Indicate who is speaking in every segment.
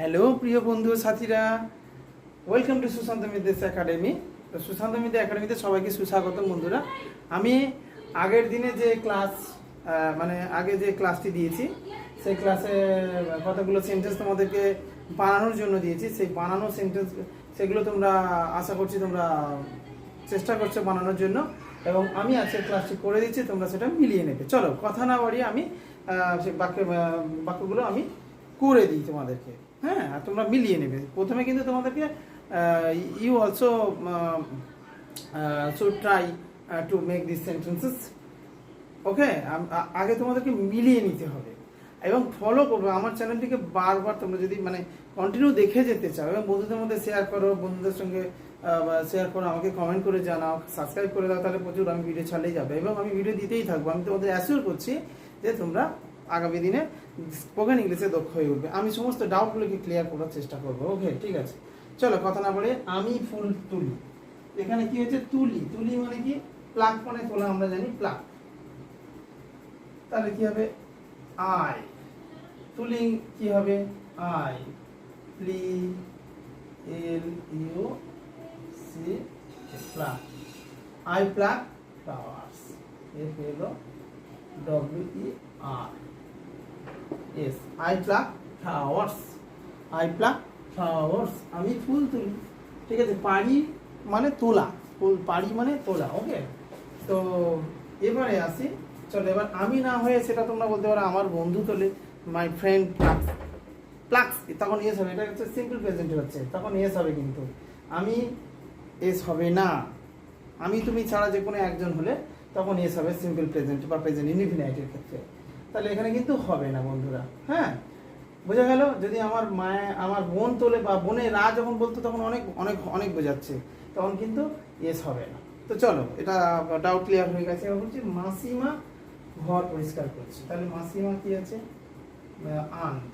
Speaker 1: Hello প্রিয় বন্ধু, সাথীরা। Welcome to Sushanta Middesh academy তো সুশান্ত মিদ্যা একাডেমিতে সবাইকে সুস্বাগত বন্ধুরা। আমি আগের দিনে যে ক্লাস মানে আগে যে ক্লাসটি দিয়েছি, সেই ক্লাসে কতগুলো সেন্টেন্স তোমাদেরকে বানানোর জন্য দিয়েছি, সেই বানানো সেন্টেন্স সেগুলো তোমরা আশা করছি তোমরা চেষ্টা করছ বানানোর জন্য। এবং আমি আজকে ক্লাসটি করে দিচ্ছি, তোমরা সেটা মিলিয়ে নেবে। চলো, কথা না বাড়িয়ে আমি সেই বাক্য বাক্যগুলো আমি করে দিই তোমাদেরকে। হ্যাঁ আর তোমরা মিলিয়ে নেবে। প্রথমে কিন্তু তোমাদেরকে you also should try to make this sentences okay আগে তোমাদেরকে মিলিয়ে নিতে হবে। এবং ফলো করবে। আমার চ্যানেলটিকে বারবার তোমরা যদি মানে কন্টিনিউ দেখে যেতে চাও, এবং বন্ধুদের মধ্যে শেয়ার করো, বন্ধুদের সঙ্গে শেয়ার করো, আমাকে কমেন্ট করে জানাও সাবস্ক্রাইব করে দাও, তাহলে প্রচুর আমি ভিডিও ছাড়লেই যাবে। এবং আমি ভিডিও দিতেই থাকব। আমি তোমাদের অ্যাসিওর করছি যে তোমরা আগামী দিনে স্পোকেন ইংলিশে দক্ষ হয়ে উঠবে। আমি সমস্ত ডাউটগুলোকে ক্লিয়ার করার চেষ্টা করব ওকে ঠিক আছে? চলো, কথা না বলে আমি ফুল তুলি। এখানে কি হচ্ছে তুলি। তুলি মানে কি? প্লাক মানে তোলা, আমরা জানি প্লাক তাহলে কি হবে? আই তুলি কি হবে? I P L U C pluck I pluck flowers এর হলো W E R S I pluck flowers I pluck flowers আমি ফুল তুলি। ঠিক আছে পারি মানে তোলা। ফুল পারি মানে তোলা ওকে তো এবারে আসি। চলো এবার আমি না হয়ে সেটা তোমরা বলতে পারো আমার বন্ধু তোলে মাই ফ্রেন্ড প্লাক্স প্লাক্স তখন এস হবে। এটা হচ্ছে সিম্পল প্রেজেন্ট হচ্ছে। তখন এস হবে কিন্তু। আমি এস হবে না। আমি তুমি ছাড়া যে কোনো একজন হলে তখন এস হবে সিম্পল প্রেজেন্ট বা প্রেজেন্ট ইনফিনাইটের ক্ষেত্রে। তাহলে এখানে কিন্তু হবে না, বন্ধুরা। হ্যাঁ? বোঝা গেল? যদি আমার মায়ে, আমার বোন তোলে বা বোনেরা যখন বলতো, তখন অনেক অনেক অনেক বোঝাচ্ছে। তখন কিন্তু এস হবে না। তো চলো, এটা ডাউট ক্লিয়ার হয়ে গেছে। এবার বলছি, মাসিমা ঘর পরিষ্কার করছে। তাহলে মাসিমা কি আছে? আন্ট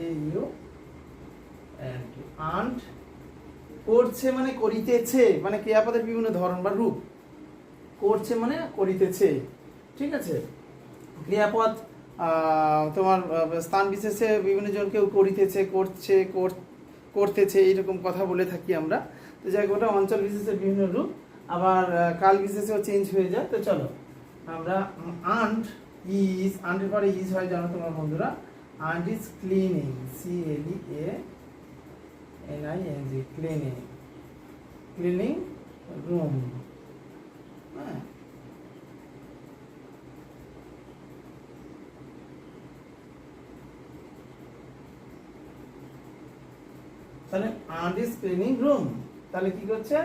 Speaker 1: এ ইউ আন্ট করছে মানে করিতেছে মানে ক্রিয়াপদের বিভিন্ন ধরন বা রূপ। করছে মানে করিতেছে। ঠিক আছে? ক্রিয়াপদ তোমার স্থান বিশেষে বিভিন্ন জন কেউ করিতেছে, করছে, কর- করতেছে, এইরকম কথা বলে থাকি আমরা। তো যাই ওটা অঞ্চল বিশেষে বিভিন্ন রূপ। আবার কাল বিশেষেও চেঞ্জ হয়ে যায়। তো চলো, আমরা আন্ট ইজ আন্টের পরে ইজ হয়, জানো তোমার বন্ধুরা? Aunt is cleaning C L E A N I N G cleaning cleaning room হ্যাঁ। তাহলে আন্ট ইজ ক্লিনিং রুম। তাহলে কি করছে?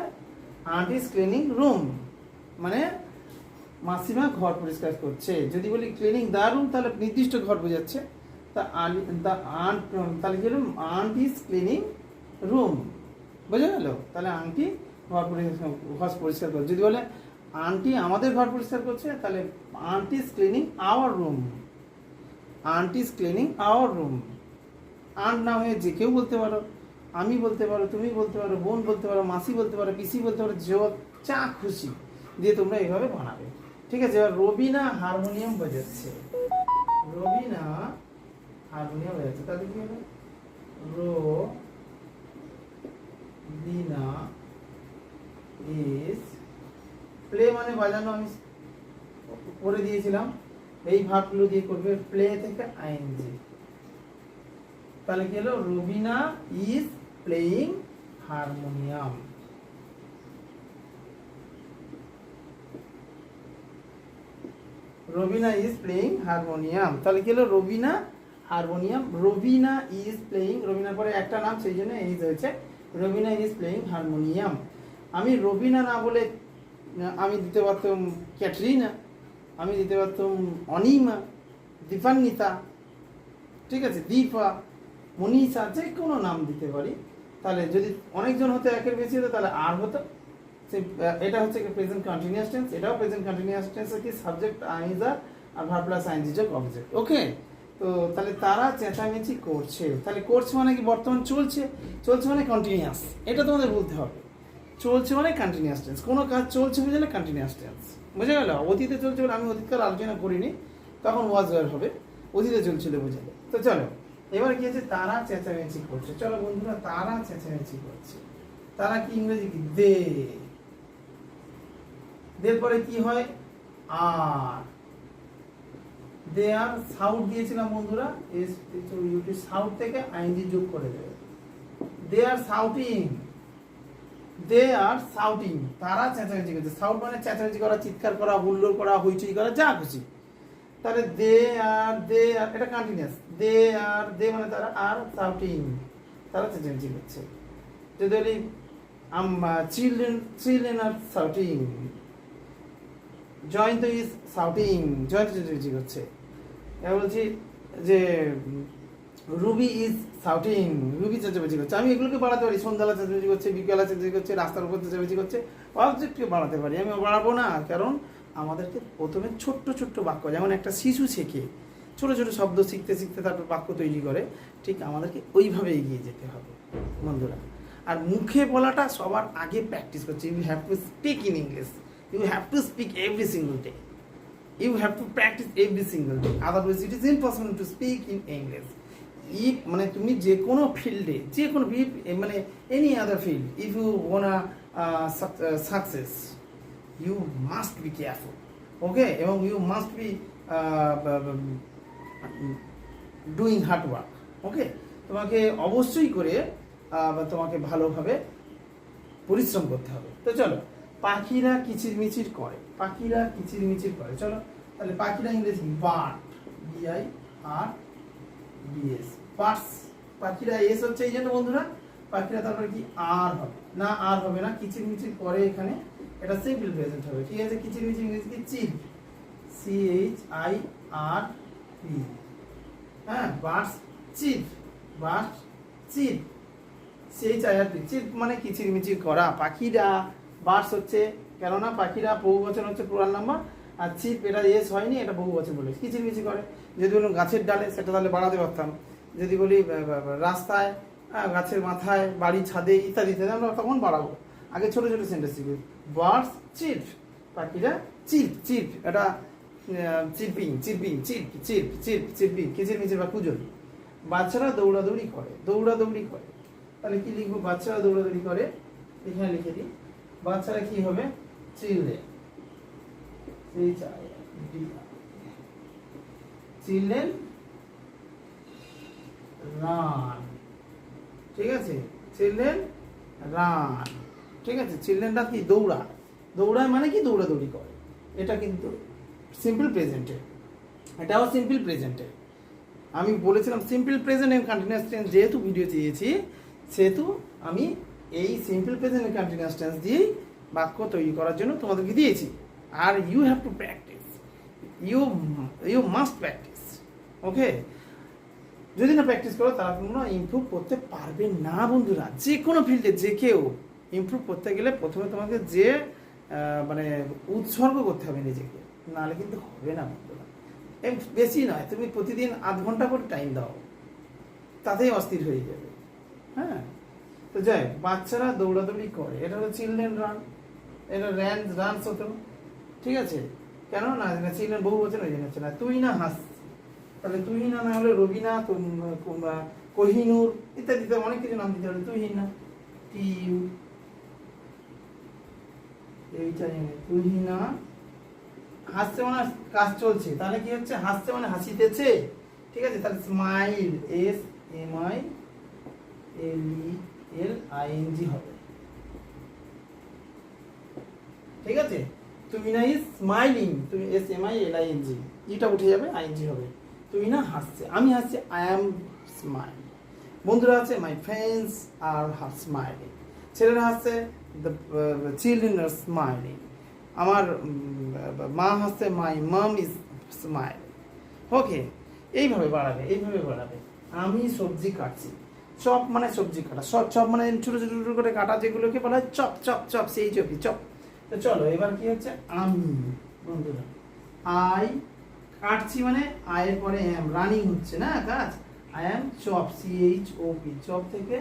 Speaker 1: Aunt is cleaning room. মানে মাসিমা ঘর পরিষ্কার করছে। যদি বলি ক্লিনিং দা রুম তাহলে নির্দিষ্ট ঘর বোঝাচ্ছে। তা দ্য আন্ট তাহলে কি হলো? Aunt is cleaning room. বোঝা গেল? তাহলে আন্টি ঘর পরিষ্কার পরিষ্কার করছে। যদি বলে আন্টি আমাদের ঘর পরিষ্কার করছে, তাহলে auntie is cleaning our room auntie is cleaning our room aunt না হয়ে যে কেউ বলতে পারো। আমি বলতে পারো, তুমি বলতে পারো, বোন বলতে পারো, মাসি বলতে পারো, পিসি বলতে পারো, যে চা খুশি দিয়ে তোমরা এইভাবে বানাবে। ঠিক আছে, এবার রবিনা হারমোনিয়াম বাজাচ্ছে। রবিনা হারমোনিয়াম বাজাচ্ছে, তাহলে কি হবে? রো বিনা ইজ প্লে মানে বাজানো, আমি করে দিয়েছিলাম। এই ভাবগুলো দিয়ে করবে প্লে থেকে আইনজি তাহলে কি হলো? Robina is playing harmonium Robina is playing harmonium তাহলে কি হলো? Robina harmonium Robina is playing রবিনার পরে একটা নাম, সেই জন্য ইজ হয়েছে রবিনা ইজ প্লেয়িং হারমোনিয়াম আমি রবিনা না বলে, আমি দিতে পারতাম ক্যাটরিনা আমি দিতে পারতাম অনিমা দীপান্বিতা ঠিক আছে দীপা মনীষা যে কোনো নাম দিতে পারি। তাহলে যদি অনেকজন হতো একের বেশি হতো, তাহলে আর হতো। এটা হচ্ছে প্রেজেন্ট কন্টিনিউয়াস টেন্স এটাও প্রেজেন্ট কন্টিনিউয়াস টেন্স কি subject is are R verb plus I N G যোগ অবজেক্ট ওকে তো তাহলে তারা চেঁচামেচি করছে। তাহলে করছে মানে কি বর্তমান চলছে? চলছে মানে কন্টিনিউয়াস এটা তোমাদের বলতে হবে। চলছে মানে কন্টিনিউয়াস টেন্স কোনো কাজ চলছে বুঝলে কন্টিনিউয়াস টেন্স বুঝে গেল? অতীতে চলছে বলে আমি অতীতকাল আলোচনা করিনি, তখন ওয়াজ ওয়ার হবে, অতীতে চলছিল বুঝালে তো চলো এবার কি হচ্ছে? তারা চেঁচামেচি করছে। চলো বন্ধুরা, তারা চেঁচামেচি করছে। তারা কি ইংরেজি কি? দে। দের পরে কি হয়? আর। দে আর সাউথ দিয়েছিলাম বন্ধুরা। ইউটিউব সাউথ থেকে আইনজি যোগ করে দেবে। দে আর সাউটিং দে আর সাউটিং তারা চেঁচামেচি করছে। সাউট মানে চেঁচামেচি করা, চিৎকার করা, হুল্লোড় করা, হইচই করা, যা খুশি। তাহলে দে আর দে আর, এটা কন্টিনিউয়াস দে আর দে মানে তারা আর সাউটিং তারা চেঁচামেচি করছে যদি বলি children children are shouting Jayanta is shouting Jayanta চেঁচামেচি করছে এবার বলছি যে রুবি ইজ সাউটিং রুবি চেঁচামেচি করছে আমি এগুলোকে বাড়াতে পারি। সন্ধ্যালা চেঁচামেচি করছে বিকেলা চেঁচামেচি করছে রাস্তার উপর চেঁচামেচি করছে অবজেক্টকে বাড়াতে পারি। আমি বাড়াবো না। কারণ আমাদেরকে প্রথমে ছোট্ট ছোট্ট বাক্য, যেমন একটা শিশু শেখে, ছোট ছোট শব্দ শিখতে শিখতে তারপর বাক্য তৈরি করে, ঠিক আমাদেরকে ওইভাবে এগিয়ে যেতে হবে, বন্ধুরা। আর মুখে বলাটা সবার আগে প্র্যাকটিস করছে। You have to speak in English you have to speak every single day you have to practice every single day. Otherwise, it is impossible to speak in English if মানে তুমি যে কোনো ফিল্ডে যে কোনো মানে any other field if you wanna success you must be careful okay এবং you must be doing hard work okay তোমাকে অবশ্যই করে তোমাকে ভালোভাবে পরিশ্রম করতে হবে। তো চলো, পাখিরা কিচিরমিচির করে, পাখিরা কিচিরমিচির করে, চলো। তাহলে পাখিরা ইংরেজি, bird B I R D S birds. পাখিরা এস হচ্ছে এই জন্য বন্ধুরা, পাখিরা তারপরে কি আর হবে। না আর হবে না, কিচিরমিচির করে এখানে এটা সিম্পল প্রেজেন্ট হবে। ঠিক আছে? কিচিরমিচির ইংরেজি কি chirp C H I R P হ্যাঁ বার্ডস চিপ বার্ডস চিপ সেই চায়ারটি চিপ মানে কিচিরমিচির করা। পাখিরা বার্ডস হচ্ছে, কেননা পাখিরা বহু বছর হচ্ছে পুরান নাম্বার আর চিপ এটা এস হয়নি, এটা বহু বছর বলে কিচিরমিচির করে। যদি বলুন গাছের ডালে, সেটা তাহলে বাড়াতে পারতাম। যদি বলি রাস্তায় গাছের মাথায়, বাড়ির ছাদে ইত্যাদি ইত্যাদি, আমরা তখন বাড়াবো। আগে ছোট ছোট সেন্টেন্স শিখবি বার্ডস চিপ পাখিরা চিপ চিপ এটা chirping chirping chirp chirp chirp chirping কিচিরমিচির বা কুজন বাচ্চারা দৌড়াদৌড়ি করে দৌড়াদৌড়ি করে। তাহলে কি লিখব? বাচ্চারা দৌড়াদৌড়ি করে। এখানে লিখে দিই। বাচ্চারা কি হবে? Children children run. ঠিক আছে? Children run. ঠিক আছে চিলড্রেনরা কি দৌড়ায়? দৌড়ায় মানে কি দৌড়াদৌড়ি করে? এটা কিন্তু সিম্পল প্রেজেন্টে এটাও সিম্পল প্রেজেন্টে আমি বলেছিলাম simple present and continuous tense যেহেতু ভিডিও দিয়েছি সেহেতু আমি এই simple present and continuous tense দিয়েই বাক্য তৈরি করার জন্য তোমাদেরকে দিয়েছি। আর you have to practice you you must practice okay যদি না প্র্যাকটিস করো, তারা তোমরা ইমপ্রুভ করতে পারবে না, বন্ধুরা। যে কোনো ফিল্ডে যে কেউ ইমপ্রুভ করতে গেলে প্রথমে তোমাকে যে মানে উৎসর্গ করতে হবে নিজেকে। নাহলে কিন্তু হবে না বন্ধুরা। এই বেশি নয়, তুমি প্রতিদিন আধ ঘণ্টা করে টাইম দাও। তাতেই অস্থির হয়ে যাবে। হ্যাঁ? তো যাই বাচ্চারা দৌড়াদৌড়ি করে। এটা হলো চিলড্রেন রান এটা র্যান রানস হতো ঠিক আছে? কেন? না চিলড্রেন বহু বছর ওই জন্য না। তুই না হাস। তাহলে তুই না না হলে রবিনা কোহিনুর ইত্যাদি অনেক কিছু নাম দিতে পারে। তুই না। টিউ। এইটা মানে কাজ চলছে। তাহলে কি হচ্ছে? মানে হাসিতেছে ঠিক আছে? Smile S M I L E L I N G হবে। ঠিক আছে? তুমি না স্মাইলিং তুমি S M I L I N G উঠে যাবে জি হবে। তুমি না হাসছে। আমি হাসছি আই স্মাইল বন্ধুরা আছে my friends R her smiling ছেলেরা হাসছে দ্য চিলড্রেন আর স্মাইলিং আমার মা হাসছে মাই মাম ইজ স্মাইল ওকে এইভাবে বাড়াবে এইভাবে বাড়াবে। আমি সবজি কাটছি। চপ মানে সবজি কাটা। সব চপ মানে ছোটো ছোটো ছোটো করে কাটা, যেগুলোকে বলা হয় চপ চপ চপ, সেই চপই চপ। তো চলো, এবার কি হচ্ছে? আমি, বন্ধুরা আই কাটছি মানে আয়ের পরে এম রানিং হচ্ছে, না, কাজ? I am chop C H O P chop থেকে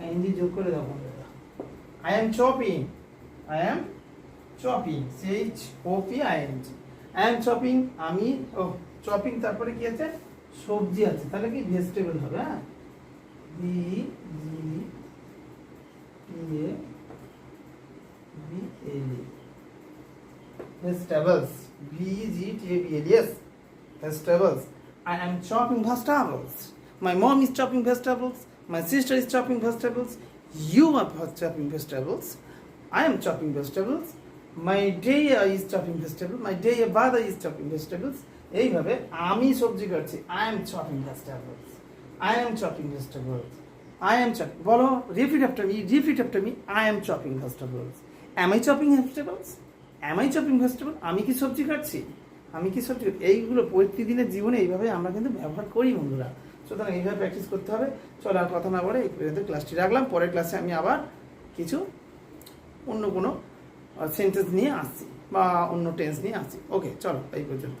Speaker 1: আইএনজি যোগ করে দাও, বন্ধুরা। I am chopping I am chopping C H O P I N G I am chopping আমি ও চপিং তারপরে কি আছে সবজি আছে তাহলে কি ভেজিটেবল হবে হ্যাঁ V G T A B L vegetables v g t a b l yes vegetables i am chopping vegetables my mom is chopping vegetables my sister is chopping vegetables you are chopping vegetables. I am chopping vegetables. My day is chopping vegetables. My day brother is chopping vegetables. এইভাবে আমি সবজি কাটছি। I am chopping vegetables I am chopping vegetables I am chop বলো repeat after me repeat after me I am chopping vegetables am I chopping vegetables am I chopping vegetable আমি কি সবজি কাটছি? আমি কি সবজি এইগুলো প্রতিদিনের জীবনে এইভাবে আমরা কিন্তু ব্যবহার করি বন্ধুরা। সুতরাং এইভাবে প্র্যাকটিস করতে হবে। চলো আর কথা না বলে এই পর্যন্ত ক্লাসটি রাখলাম। পরের ক্লাসে আমি আবার কিছু অন্য কোনো সেন্টেন্স নিয়ে আসছি বা অন্য টেন্স নিয়ে আসছি। ওকে চলো, এই পর্যন্ত।